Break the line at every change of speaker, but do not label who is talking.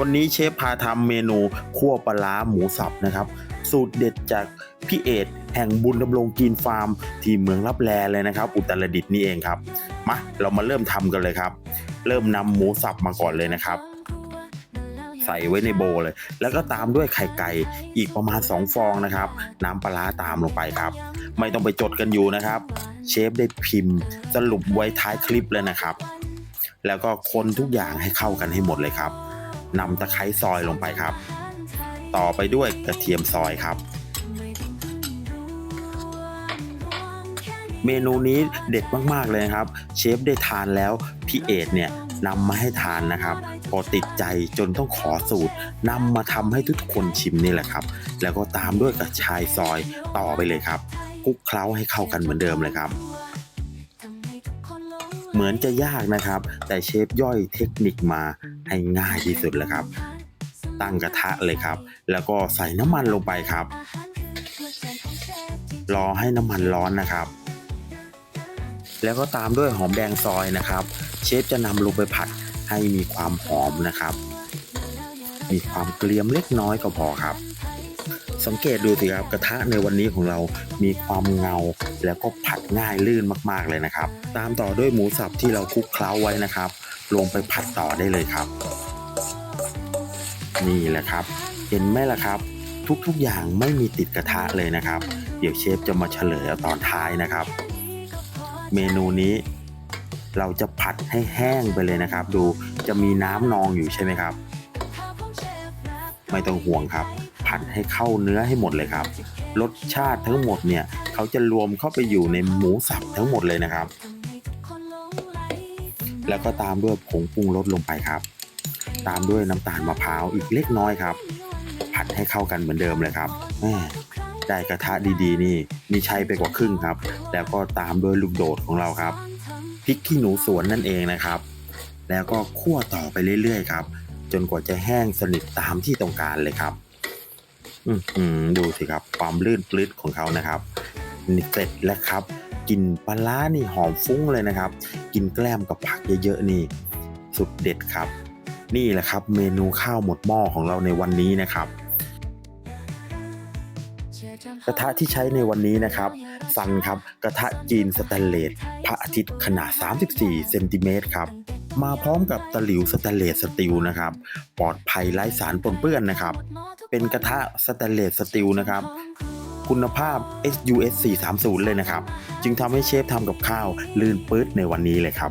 วันนี้เชฟพาทำเมนูคั่วปลาหมูสับนะครับ สูตรเด็ดจากพี่เอดแห่งบุญดำรงกินฟาร์ม ที่เมืองรับแลเลยนะครับ อุตรดิตถ์นี่เองครับมาเรามาเริ่มทำกันเลยครับ เริ่มนำหมูสับมาก่อนเลยนะครับใส่ไว้ในโบเลย แล้วก็ตามด้วยไข่ไก่อีกประมาณ 2 ฟองนะครับ น้ำปลาตามลงไปครับ ไม่ต้องไปจดกันอยู่นะครับ เชฟได้พิมพ์สรุปไว้ท้ายคลิปเลยนะครับ แล้วก็คนทุกอย่างให้เข้ากันให้หมดเลยครับ นำตะไคร้ซอยลงไปครับ ต่อไปด้วยกระเทียมซอยครับ เมนูนี้เด็ดมากๆเลยครับ เชฟได้ทานแล้วพี่เอดเนี่ยนำมาให้ทานนะครับพอติดใจจนต้องขอสูตรนำมาทำให้ทุกคนชิมนี่แหละครับ แล้วก็ตามด้วยกระชายซอยต่อไปเลยครับคลุกเคล้าให้เข้ากันเหมือนเดิมเลยครับ เหมือนจะยากนะครับ แต่เชฟย่อยเทคนิคมาให้ง่ายที่สุดแล้วครับ ตั้งกระทะเลยครับ แล้วก็ใส่น้ำมันลงไปครับ รอให้น้ำมันร้อนนะครับ แล้วก็ตามด้วยหอมแดงซอยนะครับ เชฟจะนำลงไปผัดให้มีความหอมนะครับ มีความเกรียมเล็กน้อยก็พอครับ สังเกตดูสิครับกระทะในวันนี้ของเรามีความเงา แล้วก็ผัดง่ายลื่นมากๆเลยนะครับ ตามต่อด้วยหมูสับที่เราคลุกเคล้าไว้นะครับ ลงไปผัดต่อได้เลยครับ นี่แหละครับ เห็นไหมล่ะครับ ทุกๆอย่างไม่มีติดกระทะเลยนะครับ เดี๋ยวเชฟจะมาเฉลยตอนท้ายนะครับ เมนูนี้เราจะผัดให้แห้งไปเลยนะครับ ดูจะมีน้ำนองอยู่ใช่ไหมครับ ไม่ต้องห่วงครับ ผัดให้เข้าเนื้อให้หมดเลยครับ รสชาติทั้งหมดเนี่ยเขาจะรวมเข้าไปอยู่ในหมูสับทั้งหมดเลยนะครับ แล้วก็ตามด้วยผงปรุงรสลงไปครับ ตามด้วยน้ำตาลมะพร้าวอีกเล็กน้อยครับ ผัดให้เข้ากันเหมือนเดิมเลยครับได้กระทะดีๆ นี่มีใช้ไปกว่าครึ่งครับ แล้วก็ตามด้วยลูกโดดของเราครับพริกขี้หนูสวนนั่นเองนะครับ แล้วก็คั่วต่อไปเรื่อยๆครับ จนกว่าจะแห้งสนิทตามที่ต้องการเลยครับ ดูสิครับ ความลื่นปลื้ดของเขานะครับนี่เสร็จแล้วครับกลิ่นปลาร้านี่หอมฟุ้งเลยนะครับ กินแกล้มกับผักเยอะๆนี่ สุดเด็ดครับ นี่แหละครับ เมนูข้าวหมดหม้อของเราในวันนี้นะครับกระทะที่ใช้ในวันนี้นะครับซันครับ กระทะจีนสแตนเลสพระอาทิตย์ขนาด 34 เซนติเมตรครับ มาพร้อมกับตะหลิวสแตนเลสสตีลนะครับ ปลอดภัยไร้สารปนเปื้อนนะครับ เป็นกระทะสแตนเลสสตีลนะครับ คุณภาพ SUS 430 เลยนะครับ จึงทำให้เชฟทำกับข้าวลื่นปื๊ดในวันนี้เลยครับ